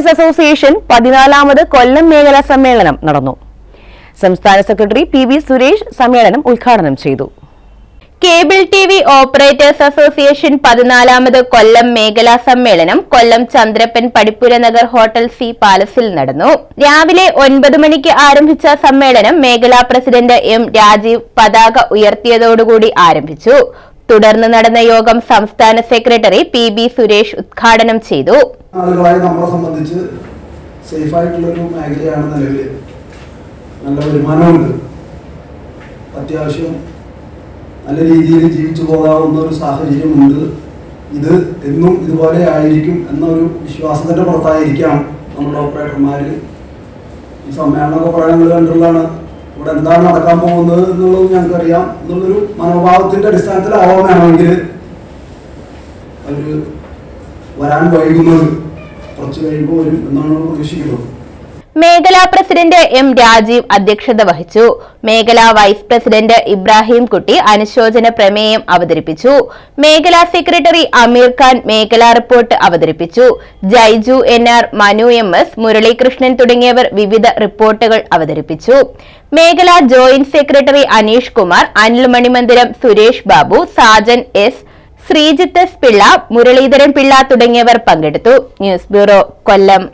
Operators association പതിനാലാമത് കൊല്ലം മേഖലാ സമ്മേളനം നടന്നു. സംസ്ഥാന സെക്രട്ടറി പി വി സുരേഷ് സമ്മേളനം ഉദ്ഘാടനം ചെയ്തു. Cable T V operators association പതിനാലാമത് Kollam മേഖലാ സമ്മേളനം കൊല്ലം ചന്ദ്രപ്പൻ പടിപ്പുര നഗർ ഹോട്ടൽ സി പാലസിൽ നടന്നു. രാവിലെ ഒൻപത് മണിക്ക് ആരംഭിച്ച സമ്മേളനം മേഖലാ പ്രസിഡന്റ് എം രാജീവ് പതാക ഉയർത്തിയതോടുകൂടി ആരംഭിച്ചു. തുടർന്ന് നടന്ന യോഗം സംസ്ഥാന സെക്രട്ടറി പി ബി സുരേഷ് ഉദ്ഘാടനം ചെയ്തു. നമ്മളെ സംബന്ധിച്ച് സേഫ് ആയിട്ടുള്ളൊരു മേഖലയാണ് നിലവിൽ നല്ല വരുമാനമുണ്ട്. അത്യാവശ്യം നല്ല രീതിയിൽ ജീവിച്ചു പോകാവുന്ന ഒരു സാഹചര്യമുണ്ട്. ഇത് എന്നും ഇതുപോലെ ആയിരിക്കും എന്നൊരു വിശ്വാസത്തിന്റെ പുറത്തായിരിക്കാം നമ്മുടെ ഓപ്പറേറ്റർമാര്. ഈ സമ്മേളനമൊക്കെ പറയുന്നത് കണ്ടുള്ളതാണ് ഇവിടെ എന്താണ് നടക്കാൻ പോകുന്നത് എന്നുള്ളത് ഞങ്ങൾക്കറിയാം. എന്നുള്ളൊരു മനോഭാവത്തിന്റെ അടിസ്ഥാനത്തിൽ വേണമെങ്കിൽ അവർ വരാൻ വൈകുന്നത് കുറച്ച് കഴിയുമ്പോൾ വരും എന്നാണ് പ്രതീക്ഷിക്കുന്നത്. മേഖലാ പ്രസിഡന്റ് എം രാജീവ് അധ്യക്ഷത വഹിച്ചു. മേഖലാ വൈസ് പ്രസിഡന്റ് ഇബ്രാഹിം കുട്ടി അനുശോചന പ്രമേയം അവതരിപ്പിച്ചു. മേഖലാ സെക്രട്ടറി അമീർ ഖാൻ മേഖലാ റിപ്പോർട്ട് അവതരിപ്പിച്ചു. Jaiju N R Manu M S Muralikrishnan തുടങ്ങിയവർ വിവിധ റിപ്പോർട്ടുകൾ അവതരിപ്പിച്ചു. മേഖലാ joint secretary Aneesh Kumar Anil Manimandiram Suresh Babu Sajan S Sreejith Pillai Muraleedharan Pillai തുടങ്ങിയവർ പങ്കെടുത്തു. News bureau Kollam.